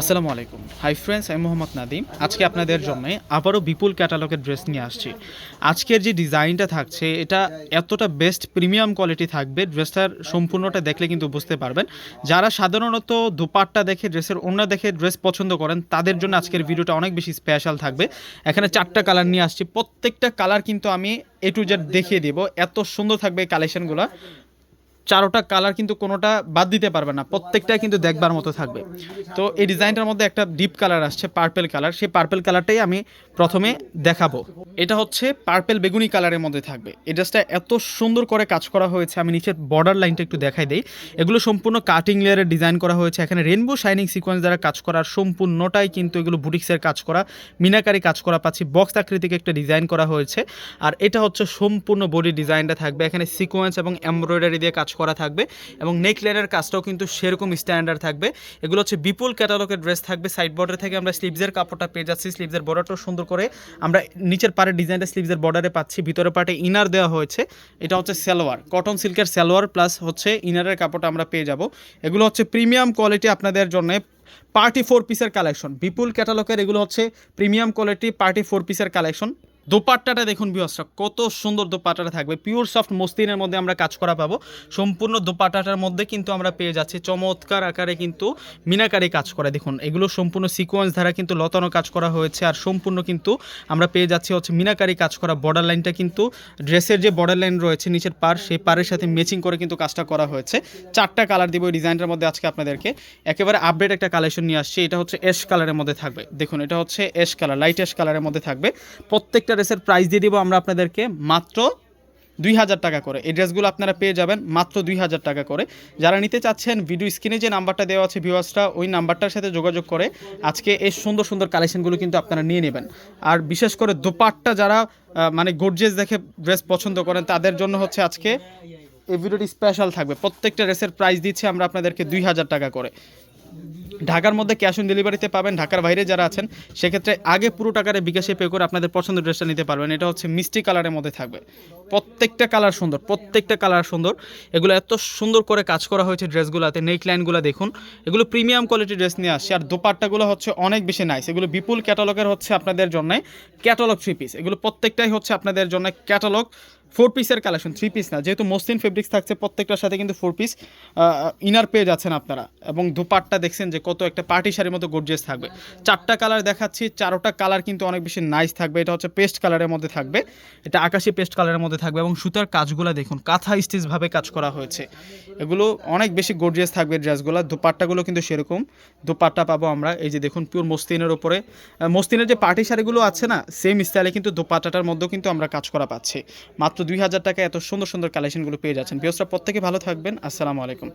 আসসালামু আলাইকুম। Hi friends আমি মোহাম্মদ নাদিম। আজকে আপনাদের জন্য আবারও বিপুল ক্যাটালগের ড্রেস নিয়ে আসছি। আজকের যে ডিজাইনটা থাকছে, এটা এতটা বেস্ট প্রিমিয়াম কোয়ালিটি থাকবে। ড্রেসটার সম্পূর্ণটা দেখলে কিন্তু বুঝতে পারবেন। যারা সাধারণত দুপাট্টা দেখে ড্রেসের অন্য দেখে ড্রেস পছন্দ করেন, তাদের জন্য আজকের ভিডিওটা অনেক বেশি স্পেশাল থাকবে। এখানে চারটা কালার নিয়ে আসছি। প্রত্যেকটা কালার কিন্তু আমি এ টু জেড দেখিয়ে দেবো। এত সুন্দর থাকবে কালেকশনগুলো চারোটা কালার কিন্তু কোনোটা বাদ দিতে পারবে না, প্রত্যেকটাই কিন্তু দেখবার মতো থাকবে। তো এই ডিজাইনটার মধ্যে একটা ডিপ কালার আসছে পার্পেল কালার সেই পার্পেল কালারটাই আমি প্রথমে দেখাবো। এটা হচ্ছে পার্পেল বেগুনি কালারের মধ্যে থাকবে। এই ড্রেসটা এত সুন্দর করে কাজ করা হয়েছে, আমি নিচের বর্ডার লাইনটা একটু দেখাই দিই। এগুলো সম্পূর্ণ কাটিং লেয়ারের ডিজাইন করা হয়েছে। এখানে রেনবো শাইনিং সিকোয়েন্স দ্বারা কাজ করার সম্পূর্ণটাই কিন্তু এগুলো বুটিক্সের কাজ করা, মিনাকারি কাজ করা পাচ্ছি। বক্স আকৃতিক একটা ডিজাইন করা হয়েছে। আর এটা হচ্ছে সম্পূর্ণ বডি ডিজাইনটা থাকবে। এখানে সিকোয়েন্স এবং এমব্রয়ডারি দিয়ে কাজ করা থাকবে এবং নেক কাজটাও কিন্তু সেরকম স্ট্যান্ডার্ড থাকবে। এগুলো হচ্ছে বিপুল ক্যাটালগের ড্রেস থাকবে সাইড বর্ডার থেকে আমরা স্লিভসের কাপড়টা পেয়ে যাচ্ছি স্লিভসের বর্ডারটাও সুন্দর করে আমরা নিচের পাড়ের ডিজাইনটা স্লিভসের বর্ডারে পাচ্ছি, ভিতরের পার্টে ইনার দেওয়া হয়েছে। এটা হচ্ছে সালোয়ার কটন সিল্কের সালোয়ার প্লাস হচ্ছে ইনারের কাপড়টা আমরা পেয়ে যাব। এগুলো হচ্ছে প্রিমিয়াম কোয়ালিটি আপনাদের জন্য পার্টি ফোর পিসের কালেকশন বিপুল ক্যাটালগের এগুলো হচ্ছে প্রিমিয়াম কোয়ালিটি পার্টি ফোর পিসের কালেকশন দোপাট্টাটা দেখুন বিহসরা কত সুন্দর দোপাট্টাটা থাকবে। পিওর সফট মসলিনের মধ্যে আমরা কাজ করা পাবো। সম্পূর্ণ দোপাট্টাটার মধ্যে কিন্তু আমরা পেয়ে যাচ্ছি। চমৎকার আকারে কিন্তু মিনাকারি কাজ করা। দেখুন, এগুলো সম্পূর্ণ সিকোয়েন্স দ্বারা কিন্তু লতানো কাজ করা হয়েছে। আর সম্পূর্ণ কিন্তু আমরা পেয়ে যাচ্ছি হচ্ছে মিনাকারি কাজ করা। বর্ডার লাইনটা কিন্তু ড্রেসের যে বর্ডার লাইন রয়েছে নিচের পার সেই পারের সাথে ম্যাচিং করে কিন্তু কাজটা করা হয়েছে। চারটা কালার দিব এই ডিজাইনটার মধ্যে আজকে আপনাদেরকে। একেবারে আপডেট একটা কালেকশন নিয়ে আসছি। এটা হচ্ছে এস কালারের মধ্যে থাকবে। দেখুন, এটা হচ্ছে এস কালার লাইট এস কালারের মধ্যে থাকবে। প্রত্যেকটা ড্রেসের প্রাইস দিয়ে দিব আমরা আপনাদেরকে মাত্র দুই হাজার টাকা করে। এই ড্রেসগুলো আপনারা পেয়ে যাবেন মাত্র দুই হাজার টাকা করে। যারা নিতে চাচ্ছেন ভিডিও স্ক্রিনে যে নাম্বারটা দেওয়া আছে ভিউয়ার্সরা ওই নাম্বারটার সাথে যোগাযোগ করে আজকে এই সুন্দর সুন্দর কালেকশনগুলো কিন্তু আপনারা নিয়ে নেবেন। আর বিশেষ করে দোপাট্টা যারা মানে গর্জেস দেখে ড্রেস পছন্দ করেন, তাদের জন্য হচ্ছে আজকে এই ভিডিওটি স্পেশাল থাকবে। প্রত্যেকটা ড্রেসের প্রাইস দিচ্ছে আমরা আপনাদেরকে দুই হাজার টাকা করে। ঢাকার মধ্যে ক্যাশ অন ডেলিভারিতে পাবেন ঢাকার বাইরে যারা আছেন, সেক্ষেত্রে আগে পুরো টাকারে বিকাশে পে করে আপনাদের পছন্দের ড্রেসটা নিতে পারবেন। এটা হচ্ছে মিষ্টি কালারের মধ্যে থাকবে। প্রত্যেকটা কালার সুন্দর, প্রত্যেকটা কালার সুন্দর। এগুলো এত সুন্দর করে কাজ করা হয়েছে ড্রেসগুলোতে নেক লাইনগুলো দেখুন। এগুলো প্রিমিয়াম কোয়ালিটির ড্রেস নিয়ে আসছে। আর দোপাট্টাগুলো হচ্ছে অনেক বেশি নাইস এগুলো বিপুল ক্যাটালগের হচ্ছে আপনাদের জন্য ক্যাটালগ থ্রি পিস এগুলো প্রত্যেকটাই হচ্ছে আপনাদের জন্য ক্যাটালগ ফোর পিসের কালেকশন থ্রি পিস না যেহেতু মসলিন ফেব্রিক্স থাকছে প্রত্যেকটার সাথে কিন্তু ফোর পিস ইনার পেয়ে যাচ্ছেন আপনারা। এবং দুপাটটা দেখছেন যে কত একটা পার্টি শাড়ির মতো গর্জিয়াস থাকবে। চারটা কালার দেখাচ্ছি চারোটা কালার কিন্তু অনেক বেশি নাইস থাকবে। এটা হচ্ছে পেস্ট কালারের মধ্যে থাকবে। এটা আকাশি পেস্ট কালারের মধ্যে থাকবে এবং সুতার কাজগুলো দেখুন কাঁথা স্টিচভাবে কাজ করা হয়েছে। এগুলো অনেক বেশি গর্জিয়াস থাকবে ড্রেসগুলো দুপাট্টাগুলো কিন্তু সেরকম। দুপাট্টা পাবো আমরা এই যে দেখুন পিওর মস্তিনের ওপরে আহ, মসলিনের যে পার্টি শাড়িগুলো আছে না সেম স্টাইলে কিন্তু দুপাট্টাটার মধ্যেও কিন্তু আমরা কাজ করা পাচ্ছি। মাত্র দুই হাজার টাকা এত সুন্দর সুন্দর কালেকশনগুলো পেয়ে যাচ্ছেন। বিয়সরা প্রত্যেকে ভালো থাকবেন। আসসালামু আলাইকুম।